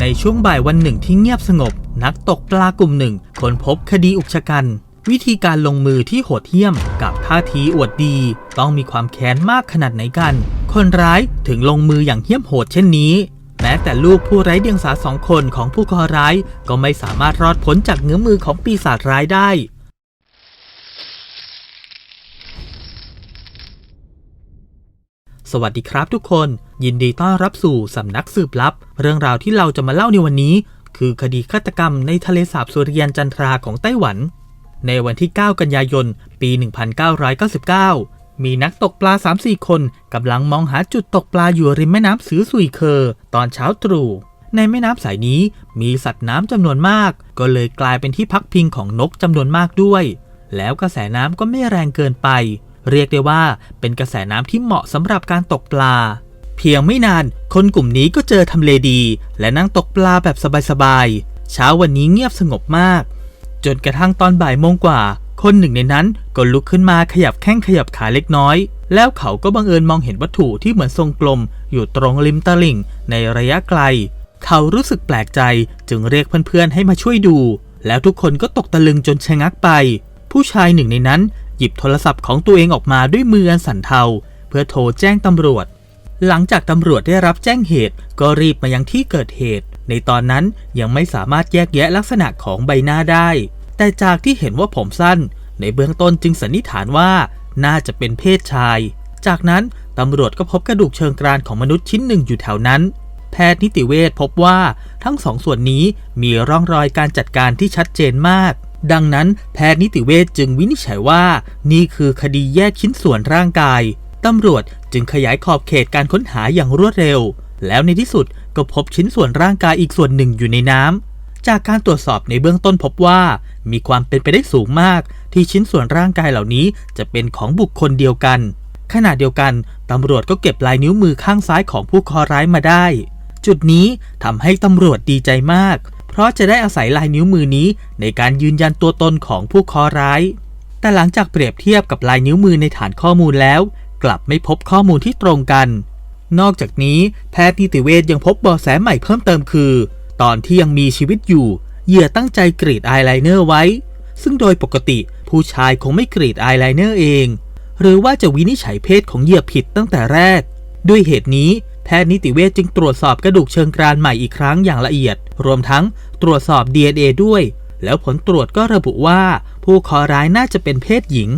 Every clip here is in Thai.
ในช่วงบ่ายวันหนึ่งที่เงียบสงบ นักตกปลากลุ่มหนึ่งค้นพบคดีอุกชะกัน วิธีการลงมือที่โหดเหี้ยมกับท่าทีอวดดี ต้องมีความแค้นมากขนาดไหนกัน คนร้ายถึงลงมืออย่างเหี้ยมโหดเช่นนี้ แม้แต่ลูกผู้ไร้เดียงสาสองคนของผู้ก่อร้ายก็ไม่สามารถรอดพ้นจากเงื้อมือของปีศาจร้ายได้ สวัสดีครับทุกคน ยินดีต้อนรับสู่สำนักสืบลับ เรื่องราวที่เราจะมาเล่าในวันนี้ คือคดีฆาตกรรมในทะเลสาบสุริยันจันทราของไต้หวัน ในวันที่ 9 กันยายน ปี 1999 มีนักตกปลา 3-4 คนกำลังมองหาจุดตกปลาอยู่ริมแม่น้ำสือสุยเคอ ตอนเช้าตรู่ในแม่น้ำสายนี้มีสัตว์น้ำจำนวนมาก ก็เลยกลายเป็นที่พักพิงของนกจำนวนมากด้วย แล้วกระแสน้ำก็ไม่แรงเกินไป เรียกได้ว่าเป็นกระแสน้ำที่เหมาะสำหรับการตกปลา เพียงไม่นานคนกลุ่มนี้ก็เจอทำเลดี และนั่งตกปลาแบบสบายๆเช้าวันนี้เงียบสงบมาก จนกระทั่งตอนบ่ายโมงกว่า คนหนึ่งในนั้นก็ลุกขึ้นมาขยับแข้งขยับขาเล็กน้อย แล้วเขาก็บังเอิญมองเห็นวัตถุที่เหมือนทรงกลม อยู่ตรงริมตลิ่ง ในระยะไกล เขารู้สึกแปลกใจจึงเรียกเพื่อนๆให้มาช่วยดู แล้วทุกคนก็ตกตะลึงจนชะงักไป ผู้ชายหนึ่งในนั้น หยิบโทรศัพท์ของตัวเองออกมาด้วยมืออันสั่นเทา เพื่อโทรแจ้งตำรวจ หลังจากตำรวจได้รับแจ้งเหตุ ก็รีบมายังที่เกิดเหตุ ในตอนนั้นยังไม่สามารถแยกแยะลักษณะของใบหน้าได้ แต่จากที่เห็นว่าผมสั้น ในเบื้องต้นจึงสันนิษฐานว่าน่าจะเป็นเพศชาย จากนั้นตำรวจก็พบกระดูกเชิงกรานของมนุษย์ชิ้นหนึ่งอยู่แถวนั้น แพทย์นิติเวชพบว่าทั้งสองส่วนนี้มีร่องรอยการจัดการที่ชัดเจนมาก ดังนั้นแพทย์นิติเวชจึงวินิจฉัยว่า นี่คือคดีแยกชิ้นส่วนร่างกาย ตำรวจจึงขยายขอบเขตการค้นหาอย่างรวดเร็ว แล้วในที่สุดก็พบชิ้นส่วนร่างกายอีกส่วนหนึ่งอยู่ในน้ำ จากการตรวจสอบในเบื้องต้นพบว่า มีความเป็นไปได้สูงมาก ที่ชิ้นส่วนร่างกายเหล่านี้จะเป็นของบุคคลเดียวกัน ขณะเดียวกันตำรวจก็เก็บลายนิ้วมือข้างซ้ายของผู้ก่อร้ายมาได้ จุดนี้ทำให้ตำรวจดีใจมาก เพราะจะได้อาศัยลายนิ้วมือนี้ในการยืนยันตัวตนของผู้ก่อร้าย แต่หลังจากเปรียบเทียบกับลายนิ้วมือในฐานข้อมูลแล้ว กลับไม่พบข้อมูลที่ตรงกัน นอกจากนี้แพทย์นิติเวชยังพบเบาะแสใหม่เพิ่มเติมคือ ตอนที่ยังมีชีวิตอยู่ เหยื่อตั้งใจกรีดอายไลเนอร์ไว้ ซึ่งโดยปกติผู้ชายคงไม่กรีดอายไลเนอร์เอง หรือว่าจะวินิจฉัยเพศของเหยื่อผิดตั้งแต่แรก ด้วยเหตุนี้ แพทย์นิติเวชจึงตรวจสอบกระดูกเชิงกรานใหม่อีกครั้งอย่างละเอียด รวมทั้งตรวจสอบ DNA ด้วย แล้วผลตรวจก็ระบุว่า ผู้คอร้ายน่าจะเป็นเพศหญิง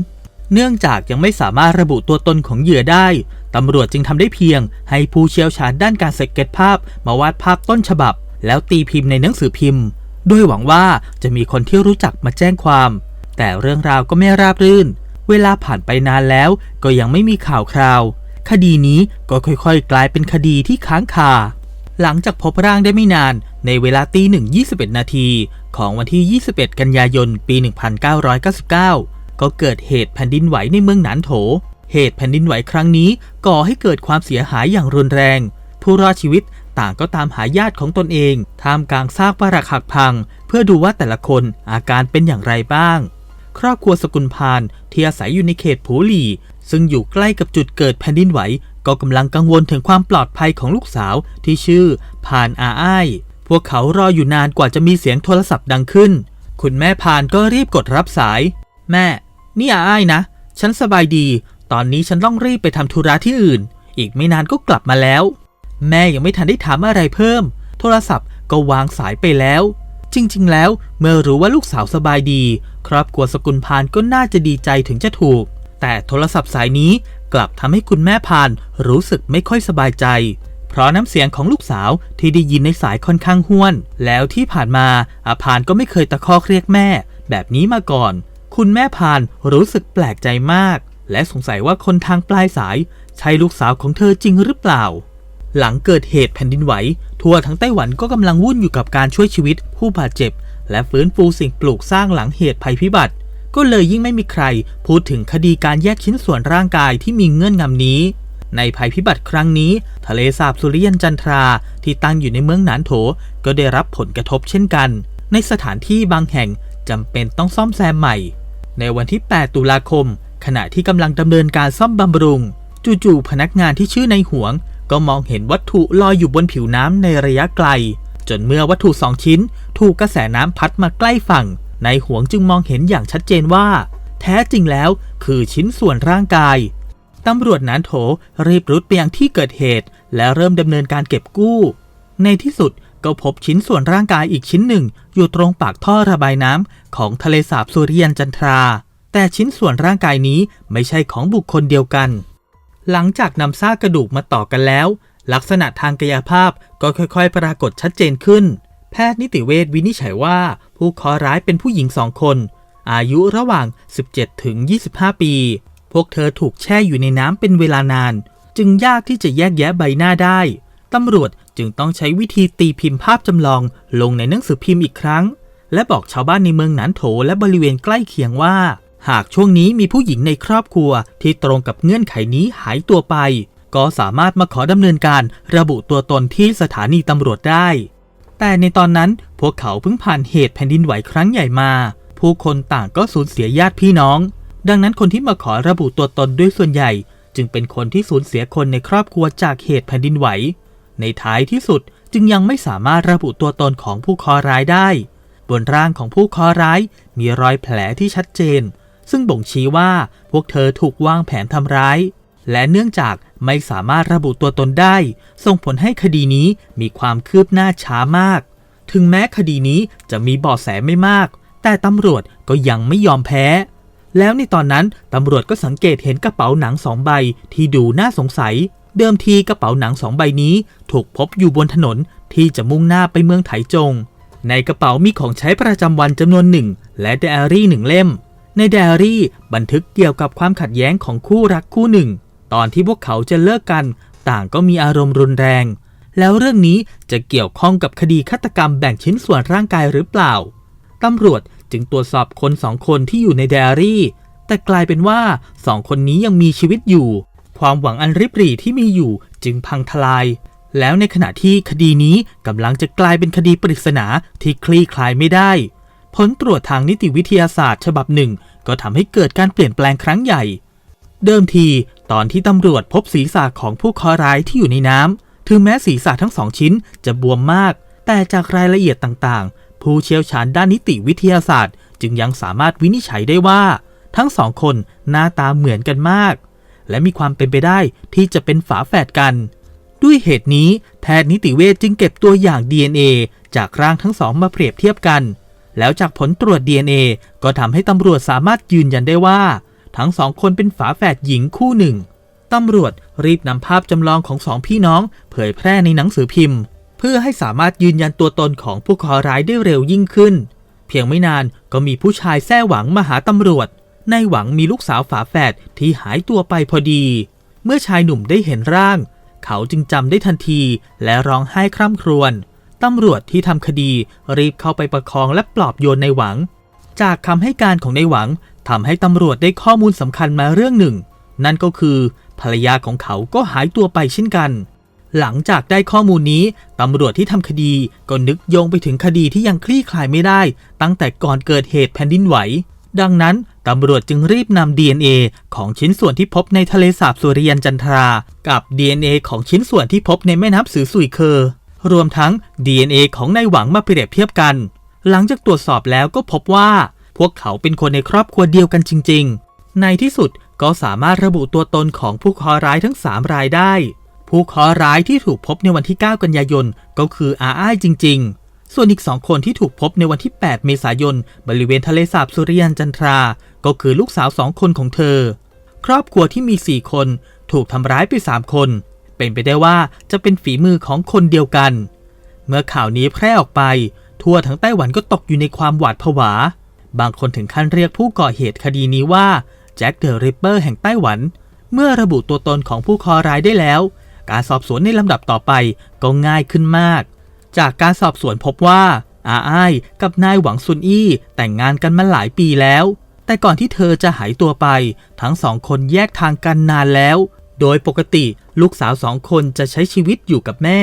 เนื่องจากยังไม่สามารถระบุตัวตนของเหยื่อได้ ตำรวจจึงทำได้เพียง ให้ผู้เชี่ยวชาญด้านการสเก็ตภาพ มาวาดภาพต้นฉบับ แล้วตีพิมพ์ในหนังสือพิมพ์ด้วยหวังว่าจะมีคนที่รู้จักมาแจ้งความ แต่เรื่องราวก็ไม่ราบรื่น เวลาผ่านไปนานแล้วก็ยังไม่มีข่าวคราว คดีนี้ก็ค่อยๆ กลายเป็นคดีที่ค้างคา หลังจากพบร่างได้ไม่นานในเวลาตีหนึ่ง21นาทีของวันที่ 21 กันยายน ปี 1999 ก็เกิดเหตุแผ่นดินไหวในเมืองหนานโถ เหตุแผ่นดินไหวครั้งนี้ก่อให้เกิดความเสียหายอย่างรุนแรง ผู้รอดชีวิตต่างก็ตามหาญาติของตนเองท่ามกลางซากปรักหักพัง เพื่อดูว่าแต่ละคนอาการเป็นอย่างไรบ้าง ครอบครัวสกุลพานที่อาศัยอยู่ในเขตผูหลี ซึ่งอยู่ใกล้กับจุดเกิดแผ่นดินไหว ก็กำลังกังวลถึงความปลอดภัยของลูกสาวที่ชื่อพานอาอ้าย พวกเขารออยู่นานกว่าจะมีเสียงโทรศัพท์ดังขึ้น คุณแม่พานก็รีบกดรับสาย แม่ นี่อาอ้ายนะ ฉันสบายดี ตอนนี้ฉันต้องรีบไปทำธุระที่อื่น อีกไม่นานก็กลับมาแล้ว แม่ยังไม่ทันได้ถามอะไรเพิ่ม โทรศัพท์ก็วางสายไปแล้ว จริง ๆ แล้ว เมื่อรู้ว่าลูกสาวสบายดี ครอบครัวสกุลพานก็น่าจะดีใจถึงจะถูก แต่โทรศัพท์สายนี้กลับทำให้คุณแม่พานรู้สึกไม่ค่อยสบายใจ เพราะน้ำเสียงของลูกสาวที่ได้ยินในสายค่อนข้างห้วน แล้วที่ผ่านมาอาพานก็ไม่เคยตะคอกเรียกแม่ แบบนี้มาก่อน คุณแม่พานรู้สึกแปลกใจมาก และสงสัยว่าคนทางปลายสาย ใช่ลูกสาวของเธอจริงหรือเปล่า หลังเกิดเหตุแผ่นดินไหว ทั่วทั้งไต้หวันก็กำลังวุ่นอยู่กับการช่วยชีวิต ผู้บาดเจ็บ และฟื้นฟูสิ่งปลูกสร้างหลังเหตุภัยพิบัติ ก็เลยยิ่งไม่มีใคร พูดถึงคดีการแยกชิ้นส่วนร่างกายที่มีเงื่อนงำนี้ ในภัยพิบัติครั้งนี้ ทะเลสาบสุริยันจันทรา ที่ตั้งอยู่ในเมืองหนานโถ ก็ได้รับผลกระทบเช่นกัน ในสถานที่บางแห่งจำเป็นต้องซ่อมแซมใหม่ ในวันที่ 8 ตุลาคม ขณะที่กำลังดำเนินการซ่อมบำรุง จู่ๆพนักงานที่ชื่อในหวง ก็มองเห็นวัตถุลอยอยู่บนผิวน้ำในระยะไกล จนเมื่อวัตถุสองชิ้น ถูกกระแสน้ำพัดมาใกล้ฝั่งนายหวงจึงมองเห็นอย่างชัดเจนว่า แท้จริงแล้วคือชิ้นส่วนร่างกายตำรวจนานโถรีบรุดไปยังที่เกิดเหตุ และเริ่มดำเนินการเก็บกู้ ในที่สุดก็พบชิ้นส่วนร่างกายอีกชิ้นหนึ่ง อยู่ตรงปากท่อระบายน้ำของทะเลสาบสุริยันจันทรา แต่ชิ้นส่วนร่างกายนี้ไม่ใช่ของบุคคลเดียวกัน หลังจากนำซากกระดูกมาต่อกันแล้ว ลักษณะทางกายภาพก็ค่อยๆ ปรากฏชัดเจนขึ้น แพทย์นิติเวชวินิจฉัยว่า ผู้เคราะห์ร้ายเป็นผู้หญิงสองคน อายุระหว่าง 17 ถึง 25 ปี พวกเธอถูกแช่อยู่ในน้ำเป็นเวลานาน จึงยากที่จะแยกแยะใบหน้าได้ ตำรวจจึงต้องใช้วิธีตีพิมพ์ภาพจำลอง ลงในหนังสือพิมพ์อีกครั้ง และบอกชาวบ้านในเมืองหนานโถและบริเวณใกล้เคียงว่า หากช่วงนี้มีผู้หญิงในครอบครัวที่ตรงกับเงื่อนไขนี้หายตัวไป ก็สามารถมาขอดำเนินการระบุตัวตนที่สถานีตำรวจได้ แต่ในตอนนั้นพวกเขาเพิ่งผ่านเหตุแผ่นดินไหวครั้งใหญ่มา ผู้คนต่างก็สูญเสียญาติพี่น้อง ดังนั้นคนที่มาขอระบุตัวตนด้วยส่วนใหญ่ จึงเป็นคนที่สูญเสียคนในครอบครัวจากเหตุแผ่นดินไหว ในท้ายที่สุดจึงยังไม่สามารถระบุตัวตนของผู้คราะห์ร้ายได้ บนร่างของผู้คราะห์ร้ายมีรอยแผลที่ชัดเจน ซึ่งบ่งชี้ว่าพวกเธอถูกวางแผนทำร้าย และเนื่องจากไม่สามารถระบุตัวตนได้ ส่งผลให้คดีนี้มีความคืบหน้าช้ามาก ถึงแม้คดีนี้จะมีเบาะแสไม่มาก แต่ตำรวจก็ยังไม่ยอมแพ้ แล้วในตอนนั้นตำรวจก็สังเกตเห็นกระเป๋าหนังสองใบที่ดูน่าสงสัย เดิมทีกระเป๋าหนังสองใบนี้ ถูกพบอยู่บนถนนที่จะมุ่งหน้าไปเมืองไถจง ในกระเป๋ามีของใช้ประจำวันจำนวนหนึ่ง และไดอารี่หนึ่งเล่ม ในไดอารี่บันทึกเกี่ยวกับความขัดแย้งของคู่รักคู่หนึ่ง ตอนที่พวกเขาจะเลิกกัน ต่างก็มีอารมณ์รุนแรง แล้วเรื่องนี้จะเกี่ยวข้องกับคดีฆาตกรรมแบ่งชิ้นส่วนร่างกายหรือเปล่าตำรวจจึงตรวจสอบคนสองคนที่อยู่ในไดอารี่ แต่กลายเป็นว่าสองคนนี้ยังมีชีวิตอยู่ ความหวังอันริบหรี่ที่มีอยู่จึงพังทลาย แล้วในขณะที่คดีนี้กำลังจะกลายเป็นคดีปริศนาที่คลี่คลายไม่ได้ ผลตรวจทางนิติวิทยาศาสตร์ ฉบับหนึ่ง ก็ทำให้เกิดการเปลี่ยนแปลงครั้งใหญ่ เดิมที ตอนที่ตำรวจพบศีรษะของผู้เคราะห์ร้ายที่อยู่ในน้ำถึงแม้ศีรษะทั้งสองชิ้นจะบวมมาก แต่จากรายละเอียดต่างๆ ผู้เชี่ยวชาญด้านนิติวิทยาศาสตร์ จึงยังสามารถวินิจฉัยได้ว่า ทั้งสองคนหน้าตาเหมือนกันมาก และมีความเป็นไปได้ที่จะเป็นฝาแฝดกันด้วยเหตุนี้แพทย์นิติเวชจึงเก็บตัวอย่าง DNA จากร่างทั้งสองมาเปรียบเทียบกัน แล้วจากผลตรวจ DNA ก็ทำให้ตำรวจสามารถยืนยันได้ว่า ทั้งสองคนเป็นฝาแฝดหญิงคู่หนึ่งตำรวจรีบนำภาพจำลองของสองพี่น้อง เผยแพร่ในหนังสือพิมพ์ เพื่อให้สามารถยืนยันตัวตนของผู้ก่อร้ายได้เร็วยิ่งขึ้น เพียงไม่นานก็มีผู้ชายแท้หวังมาหาตำรวจ ในหวังมีลูกสาวฝาแฝดที่หายตัวไปพอดี เมื่อชายหนุ่มได้เห็นร่าง เขาจึงจำได้ทันทีและร้องไห้คร่ำครวญ ตำรวจที่ทำคดีรีบเข้าไปประคองและปลอบโยนในหวัง จากคำให้การของในหวังทำให้ตำรวจได้ข้อมูลสำคัญมาเรื่องหนึ่ง นั่นก็คือภรรยาของเขาก็หายตัวไปเช่นกัน หลังจากได้ข้อมูลนี้ตำรวจที่ทำคดีก็นึกโยงไปถึงคดีที่ยังคลี่คลายไม่ได้ ตั้งแต่ก่อนเกิดเหตุแผ่นดินไหว ดังนั้นตำรวจจึงรีบนำ DNA ของชิ้นส่วนที่พบในทะเลสาบสุริยันจันทรา กับ DNA ของชิ้นส่วนที่พบในแม่น้ำสือสุยเคอ รวมทั้ง DNA ของนายหวังมาเปรียบเทียบกัน หลังจากตรวจสอบแล้วก็พบว่า พวกเขาเป็นคนในครอบครัวเดียวกันจริง ๆ ในที่สุดก็สามารถระบุตัวตนของผู้เคราะห์ร้ายทั้ง 3 รายได้ ผู้เคราะห์ร้ายที่ถูกพบในวันที่ 9 กันยายนก็คืออาอ้ายจริง ๆ ส่วนอีก2คนที่ถูกพบในวันที่ 8 เมษายน บริเวณทะเลสาบสุริยันจันทรา ก็คือลูกสาวสองคนของเธอ ครอบครัวที่มี 4 คน ถูกทำร้ายไป 3 คน เป็นไปได้ว่าจะเป็นฝีมือของคนเดียวกัน เมื่อข่าวนี้แพร่ออกไป ทั่วทั้งไต้หวันก็ตกอยู่ในความหวาดผวา บางคนถึงขั้นเรียกผู้ก่อเหตุคดีนี้ว่าแจ็คเดอะริปเปอร์แห่งไต้หวัน เมื่อระบุตัวตนของผู้คอร้ายได้แล้ว การสอบสวนในลำดับต่อไปก็ง่ายขึ้นมาก จากการสอบสวนพบว่าอาอ้ายกับนายหวังซุนอี้แต่งงานกันมาหลายปีแล้ว แต่ก่อนที่เธอจะหายตัวไป ทั้งสองคนแยกทางกันนานแล้ว โดยปกติ ลูกสาวสองคนจะใช้ชีวิตอยู่กับแม่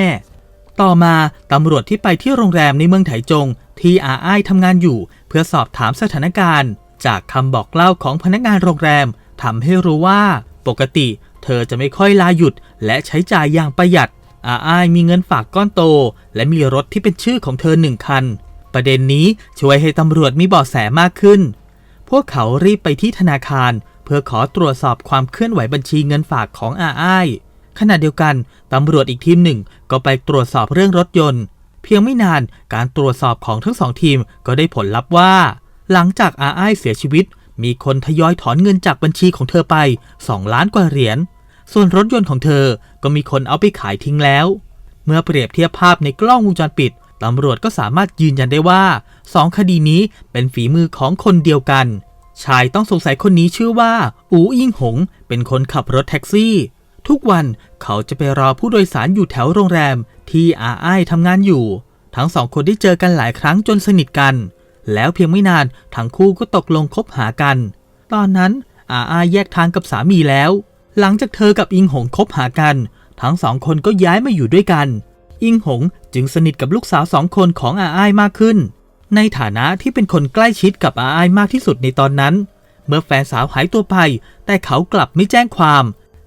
ต่อมาตำรวจที่ไปที่โรงแรมในเมืองไถจง ที่อาอ้ายทำงานอยู่ เพื่อสอบถามสถานการณ์ จากคำบอกเล่าของพนักงานโรงแรมทำให้รู้ว่า ปกติ เธอจะไม่ค่อยลาหยุด และใช้จ่ายอย่างประหยัด อาอ้ายมีเงินฝากก้อนโต และมีรถที่เป็นชื่อของเธอหนึ่งคัน ประเด็นนี้ช่วยให้ตำรวจมีเบาะแสมากขึ้น พวกเขารีบไปที่ธนาคาร เพื่อขอตรวจสอบความเคลื่อนไหวบัญชีเงินฝากของอาอ้าย ขณะเดียวกันตำรวจอีกทีมหนึ่งก็ไปตรวจสอบเรื่องรถยนต์ เพียงไม่นานการตรวจสอบของทั้งสองทีมก็ได้ผลลัพธ์ว่า หลังจากอาอ้ายเสียชีวิต มีคนทยอยถอนเงินจากบัญชีของเธอไป 2 ล้านกว่าเหรียญ ส่วนรถยนต์ของเธอก็มีคนเอาไปขายทิ้งแล้ว เมื่อเปรียบเทียบภาพในกล้องวงจรปิดตำรวจก็สามารถยืนยันได้ว่าสองคดีนี้เป็นฝีมือของคนเดียวกัน ชายต้องสงสัยคนนี้ชื่อว่า อูอิงหง เป็นคนขับรถแท็กซี่ ทุกวันเขาจะไปรอผู้โดยสารอยู่แถวโรงแรมที่อาอ้ายทำงานอยู่ ทั้งสองคนได้เจอกันหลายครั้งจนสนิทกัน แล้วเพียงไม่นานทั้งคู่ก็ตกลงคบหากัน ตอนนั้นอาอ้ายแยกทางกับสามีแล้ว หลังจากเธอกับอิงหงคบหากัน ทั้งสองคนก็ย้ายมาอยู่ด้วยกัน อิงหงจึงสนิทกับลูกสาวสองคนของอาอ้ายมากขึ้น ในฐานะที่เป็นคนใกล้ชิดกับอาอ้ายมากที่สุดในตอนนั้น เมื่อแฟนสาวหายตัวไป แต่เขากลับไม่แจ้งความ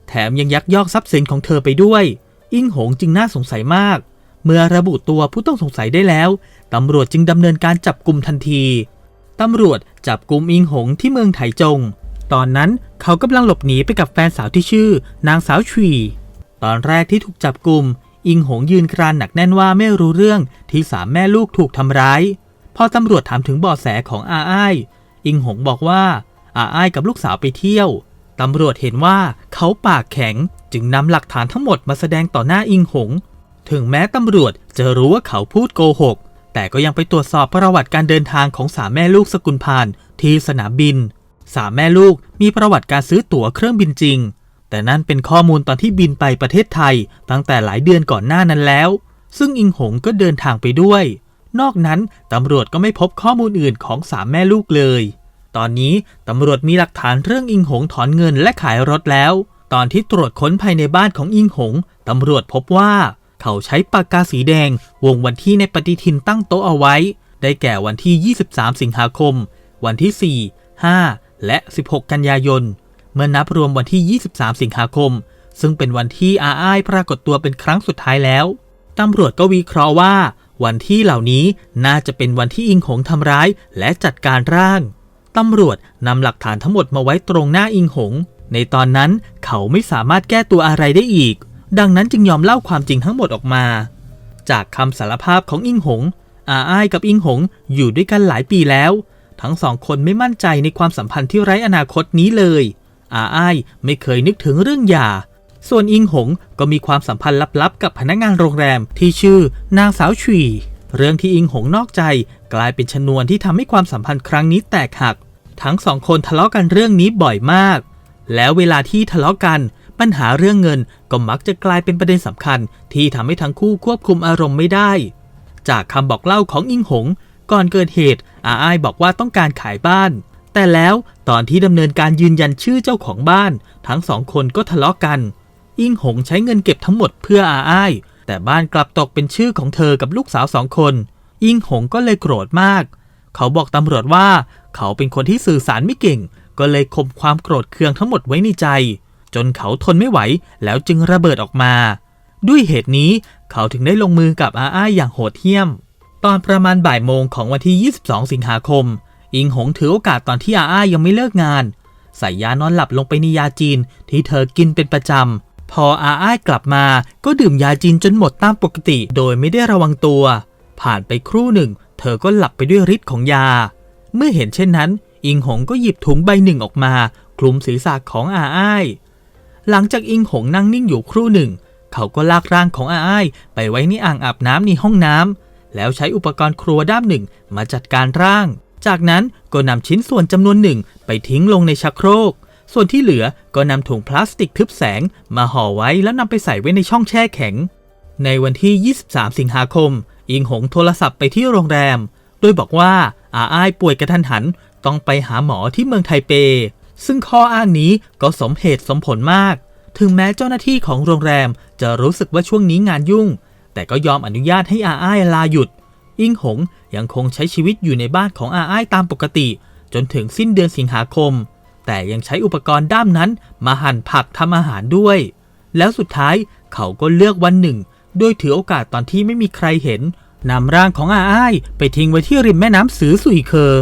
แถมยังยักยอกทรัพย์สินของเธอไปด้วย อิงหงจึงน่าสงสัยมาก เมื่อระบุตัวผู้ต้องสงสัยได้แล้ว ตำรวจจึงดำเนินการจับกลุ่มทันที ตำรวจจับกลุ่มอิงหงที่เมืองไถจง ตอนนั้นเขากำลังหลบหนีไปกับแฟนสาวที่ชื่อ นางสาวชีตอนแรกที่ถูกจับกลุ่มอิงหงยืนกรานหนักแน่นว่าไม่รู้เรื่องที่สามแม่ลูกถูกทำร้าย พอตำรวจถามถึงเบาะแสของอาอ้าย อิงหงบอกว่าอาอ้ายกับลูกสาวไปเที่ยว ตำรวจเห็นว่าเขาปากแข็งจึงนำหลักฐานทั้งหมดมาแสดงต่อหน้าอิงหง ถึงแม้ตำรวจจะรู้ว่าเขาพูดโกหก แต่ก็ยังไปตรวจสอบประวัติการเดินทางของสามแม่ลูกสกุลพานที่สนามบิน สามแม่ลูกมีประวัติการซื้อตั๋วเครื่องบินจริง แต่นั่นเป็นข้อมูลตอนที่บินไปประเทศไทย ตั้งแต่หลายเดือนก่อนหน้านั้นแล้ว ซึ่งอิงหงก็เดินทางไปด้วย นอกนั้นตำรวจก็ไม่พบข้อมูลอื่นของสามแม่ลูกเลย ตอนนี้ตำรวจมีหลักฐานเรื่องอิงหงถอนเงินและขายรถแล้ว ตอนที่ตรวจค้นภายในบ้านของอิงหงตำรวจพบว่า เขาใช้ปากกาสีแดง วงวันที่ในปฏิทินตั้งโต๊ะเอาไว้ ได้แก่วันที่ 23 สิงหาคม วันที่ 4 5 และ 16 กันยายน เมื่อนับรวมวันที่ 23 สิงหาคม ซึ่งเป็นวันที่อาอ้ายปรากฏตัวเป็นครั้งสุดท้ายแล้วตำรวจก็วิเคราะห์ว่า วันที่เหล่านี้น่าจะเป็นวันที่อิงหงทำร้ายและจัดการร่าง ตำรวจนำหลักฐานทั้งหมดมาไว้ตรงหน้าอิงหง ในตอนนั้นเขาไม่สามารถแก้ตัวอะไรได้อีก ดังนั้นจึงยอมเล่าความจริงทั้งหมดออกมา จากคำสารภาพของอิงหง อาอ้ายกับอิงหงอยู่ด้วยกันหลายปีแล้ว ทั้งสองคนไม่มั่นใจในความสัมพันธ์ที่ไร้อนาคตนี้เลย อาอ้ายไม่เคยนึกถึงเรื่องหย่า ส่วนอิงหงก็มีความสัมพันธ์ลับๆ กับพนักงานโรงแรมที่ชื่อนางสาวชีเรื่องที่อิงหงนอกใจกลายเป็นชนวนที่ทำให้ความสัมพันธ์ครั้งนี้แตกหัก ทั้งสองคนทะเลาะกันเรื่องนี้บ่อยมาก แล้วเวลาที่ทะเลาะกันปัญหาเรื่องเงินก็มักจะกลายเป็นประเด็นสำคัญ ที่ทำให้ทั้งคู่ควบคุมอารมณ์ไม่ได้ จากคำบอกเล่าของอิงหง ก่อนเกิดเหตุ อาอ้ายบอกว่าต้องการขายบ้าน แต่แล้วตอนที่ดำเนินการยืนยันชื่อเจ้าของบ้าน ทั้งสองคนก็ทะเลาะกัน อิงหงใช้เงินเก็บทั้งหมดเพื่ออาอ้าย แต่บ้านกลับตกเป็นชื่อของเธอกับลูกสาวสองคน อิงหงก็เลยโกรธมาก เขาบอกตำรวจว่า เขาเป็นคนที่สื่อสารไม่เก่ง ก็เลยข่มความโกรธเคืองทั้งหมดไว้ในใจ จนเขาทนไม่ไหวแล้วจึงระเบิดออกมา ด้วยเหตุนี้เขาถึงได้ลงมือกับอาอ้ายอย่างโหดเหี้ยม ตอนประมาณบ่ายโมงของวันที่ 22 สิงหาคม อิงหงถือโอกาสตอนที่อาอ้ายยังไม่เลิกงาน ใส่ยานอนหลับลงไปในยาจีนที่เธอกินเป็นประจำ พออาอ้ายกลับมาก็ดื่มยาจีนจนหมดตามปกติ โดยไม่ได้ระวังตัว ผ่านไปครู่หนึ่ง เธอก็หลับไปด้วยฤทธิ์ของยา เมื่อเห็นเช่นนั้น อิงหงก็หยิบถุงใบหนึ่งออกมา คลุมศีรษะของอาอ้าย หลังจากอิงหงนั่งนิ่งอยู่ครู่หนึ่ง เขาก็ลากร่างของอาอ้ายไปไว้ในอ่างอาบน้ำในห้องน้ำแล้วใช้อุปกรณ์ครัวด้ามหนึ่งมาจัดการร่าง จากนั้นก็นำชิ้นส่วนจำนวนหนึ่งไปทิ้งลงในชักโครก ส่วนที่เหลือก็นำถุงพลาสติกทึบแสงมาห่อไว้แล้วนำไปใส่ไว้ในช่องแช่แข็ง ในวันที่ 23 สิงหาคม อิงหงโทรศัพท์ไปที่โรงแรม โดยบอกว่า อาอ้ายป่วยกระทันหัน ต้องไปหาหมอที่เมืองไทเป ซึ่งข้ออ้างนี้ก็สมเหตุสมผลมาก ถึงแม้เจ้าหน้าที่ของโรงแรมจะรู้สึกว่าช่วงนี้งานยุ่ง แต่ก็ยอมอนุญาตให้อาอ้ายลาหยุด อิงหงยังคงใช้ชีวิตอยู่ในบ้านของอาอ้ายตามปกติ จนถึงสิ้นเดือนสิงหาคม แต่ยังใช้อุปกรณ์ด้ามนั้นมาหั่นผักทำอาหารด้วย แล้วสุดท้ายเขาก็เลือกวันหนึ่ง โดยถือโอกาสตอนที่ไม่มีใครเห็น นำร่างของอาอ้ายไปทิ้งไว้ที่ริมแม่น้ำสือสุยเคอ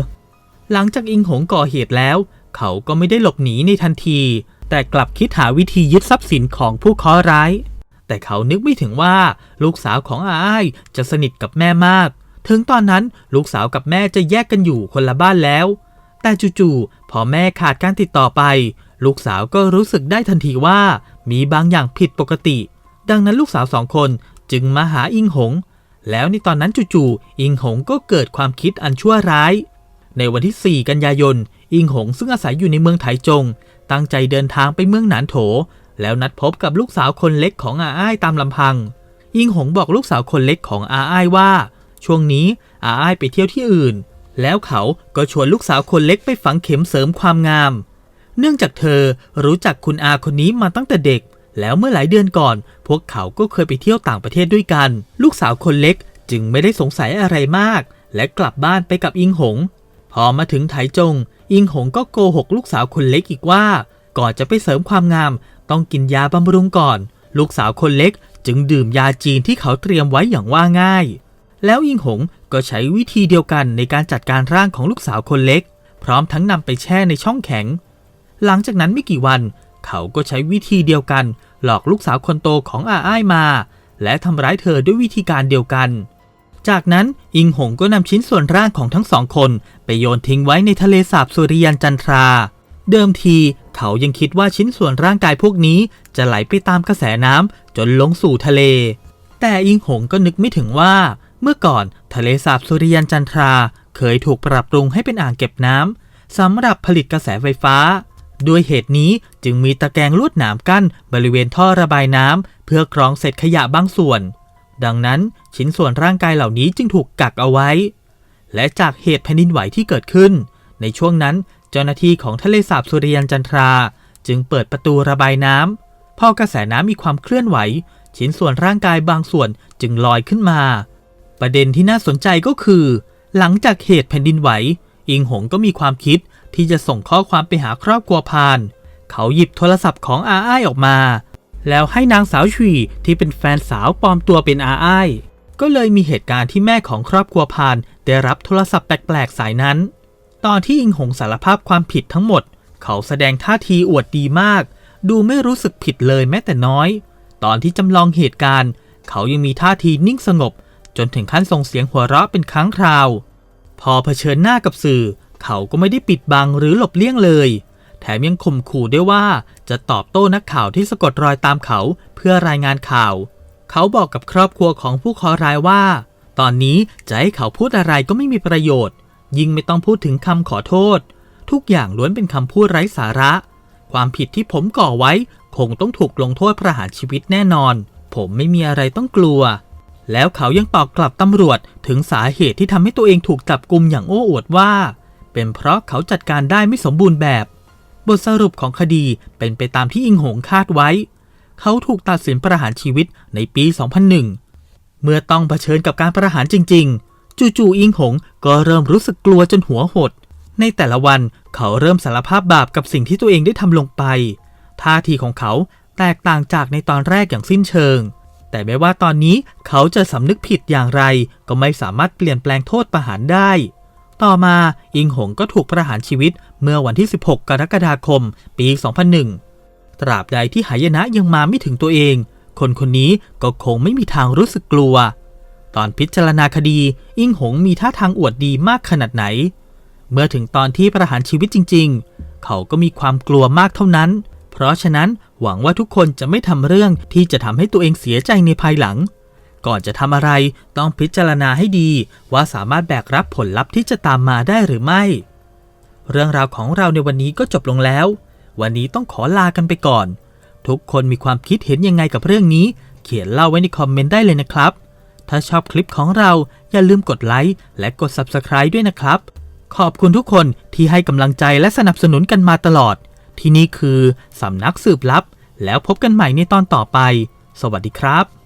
หลังจากอิงหงก่อเหตุแล้ว เขาก็ไม่ได้หลบหนีในทันที แต่กลับคิดหาวิธียึดทรัพย์สินของผู้เคราะห์ร้าย แต่เขานึกไม่ถึงว่าลูกสาวของอาอ้ายจะสนิทกับแม่มาก ถึงตอนนั้นลูกสาวกับแม่จะแยกกันอยู่คนละบ้านแล้ว แต่จู่ๆพอแม่ขาดการติดต่อไป ลูกสาวก็รู้สึกได้ทันทีว่ามีบางอย่างผิดปกติ ดังนั้นลูกสาวสองคนจึงมาหาอิงหง แล้วในตอนนั้นจู่ๆอิงหงก็เกิดความคิดอันชั่วร้าย ในวันที่ 4 กันยายน อิงหงซึ่งอาศัยอยู่ในเมืองไถจง ตั้งใจเดินทางไปเมืองหนานโถ แล้วนัดพบกับลูกสาวคนเล็กของอาอ้ายตามลำพัง อิงหงบอกลูกสาวคนเล็กของอาอ้ายว่า ช่วงนี้อาอ้ายไปเที่ยวที่อื่น แล้วเขาก็ชวนลูกสาวคนเล็กไปฝังเข็มเสริมความงาม เนื่องจากเธอรู้จักคุณอาคนนี้มาตั้งแต่เด็ก แล้วเมื่อหลายเดือนก่อน พวกเขาก็เคยไปเที่ยวต่างประเทศด้วยกัน ลูกสาวคนเล็กจึงไม่ได้สงสัยอะไรมาก และกลับบ้านไปกับอิงหง พอมาถึงไถจง อิงหงก็โกหกลูกสาวคนเล็กอีกว่า ก่อนจะไปเสริมความงาม ต้องกินยาบำรุงก่อน ลูกสาวคนเล็กจึงดื่มยาจีนที่เขาเตรียมไว้อย่างว่าง่าย แล้วอิงหงก็ใช้วิธีเดียวกันในการจัดการร่างของลูกสาวคนเล็ก พร้อมทั้งนำไปแช่ในช่องแข็ง หลังจากนั้นไม่กี่วัน เขาก็ใช้วิธีเดียวกัน หลอกลูกสาวคนโตของอาอ้ายมา และทำร้ายเธอด้วยวิธีการเดียวกัน จากนั้นอิงหงก็นำชิ้นส่วนร่างของทั้งสองคน ไปโยนทิ้งไว้ในทะเลสาบสุริยันจันทรา เดิมทีเขายังคิดว่าชิ้นส่วนร่างกายพวกนี้จะไหลไปตามกระแสน้ำจนลงสู่ทะเล แต่อิงหงก็นึกไม่ถึงว่า เมื่อก่อนทะเลสาบสุริยันจันทรา เคยถูกปรับปรุงให้เป็นอ่างเก็บน้ำสำหรับผลิตกระแสไฟฟ้า ด้วยเหตุนี้จึงมีตะแกรงลวดหนามกั้นบริเวณท่อระบายน้ำเพื่อกรองเศษขยะบางส่วน ดังนั้นชิ้นส่วนร่างกายเหล่านี้จึงถูกกักเอาไว้ และจากเหตุแผ่นดินไหวที่เกิดขึ้น ในช่วงนั้นเจ้าหน้าที่ของทะเลสาบสุริยันจันทรา จึงเปิดประตูระบายน้ำพอกระแสน้ำมีความเคลื่อนไหว ชิ้นส่วนร่างกายบางส่วนจึงลอยขึ้นมา ประเด็นที่น่าสนใจก็คือ หลังจากเหตุแผ่นดินไหว อิงหงก็มีความคิด ที่จะส่งข้อความไปหาครอบครัวพาน เขาหยิบโทรศัพท์ของอาอ้ายออกมา แล้วให้นางสาวชุยที่เป็นแฟนสาวปลอมตัวเป็นอาอ้ายก็เลยมีเหตุการณ์ที่แม่ของครอบครัวพานได้รับโทรศัพท์แปลกๆสายนั้น ตอนที่อิงหงสารภาพความผิดทั้งหมด เขาแสดงท่าทีอวดดีมาก ดูไม่รู้สึกผิดเลยแม้แต่น้อย ตอนที่จำลองเหตุการณ์ เขายังมีท่าทีนิ่งสงบ จนถึงขั้นส่งเสียงหัวเราะเป็นครั้งคราว พอเผชิญหน้ากับสื่อ เขาก็ไม่ได้ปิดบังหรือหลบเลี่ยงเลย แถมยังข่มขู่ด้วยว่าจะตอบโต้นักข่าวที่สะกดรอยตามเขาเพื่อรายงานข่าว เขาบอกกับครอบครัวของผู้เคอร้ายว่า ตอนนี้จะให้เขาพูดอะไรก็ไม่มีประโยชน์ ยิ่งไม่ต้องพูดถึงคำขอโทษ ทุกอย่างล้วนเป็นคำพูดไร้สาระ ความผิดที่ผมก่อไว้ คงต้องถูกลงโทษประหารชีวิตแน่นอน ผมไม่มีอะไรต้องกลัวแล้วเขายังตอบกลับตำรวจถึงสาเหตุที่ทำให้ตัวเองถูกจับกุมอย่างโอ้อวดว่า เป็นเพราะเขาจัดการได้ไม่สมบูรณ์แบบ บทสรุปของคดีเป็นไปตามที่อิงหงคาดไว้ เขาถูกตัดสินประหารชีวิตในปี 2001 เมื่อต้องเผชิญกับการประหารจริง ๆ จู่ๆอิงหงก็เริ่มรู้สึกกลัวจนหัวหด ในแต่ละวันเขาเริ่มสารภาพบาปกับสิ่งที่ตัวเองได้ทำลงไป ท่าทีของเขาแตกต่างจากในตอนแรกอย่างสิ้นเชิง แต่แม้ว่าตอนนี้เขาจะสำนึกผิดอย่างไร ก็ไม่สามารถเปลี่ยนแปลงโทษประหารได้ ต่อมาอิงหงก็ถูกประหารชีวิตเมื่อวันที่ 16 กรกฎาคม ปี 2001 ตราบใดที่หายนะยังมาไม่ถึงตัวเอง คนคนนี้ก็คงไม่มีทางรู้สึกกลัว ตอนพิจารณาคดี อิงหงมีท่าทางอวดดีมากขนาดไหน เมื่อถึงตอนที่ประหารชีวิตจริง ๆ เขาก็มีความกลัวมากเท่านั้น เพราะฉะนั้นหวังว่าทุกคนจะไม่ทำเรื่องที่จะทำให้ตัวเองเสียใจในภายหลัง ก่อนจะทำอะไรต้องพิจารณาให้ดีว่าสามารถแบกรับผลลัพธ์ที่จะตามมาได้หรือไม่ เรื่องราวของเราในวันนี้ก็จบลงแล้ว วันนี้ต้องขอลากันไปก่อน ทุกคนมีความคิดเห็นยังไงกับเรื่องนี้ เขียนเล่าไว้ในคอมเมนต์ได้เลยนะครับ ถ้าชอบคลิปของเราอย่าลืมกดไลค์และกด Subscribe ด้วยนะครับ ขอบคุณทุกคนที่ให้กำลังใจและสนับสนุนกันมาตลอด ที่นี่คือสำนักสืบลับ แล้วพบกันใหม่ในตอนต่อไป สวัสดีครับ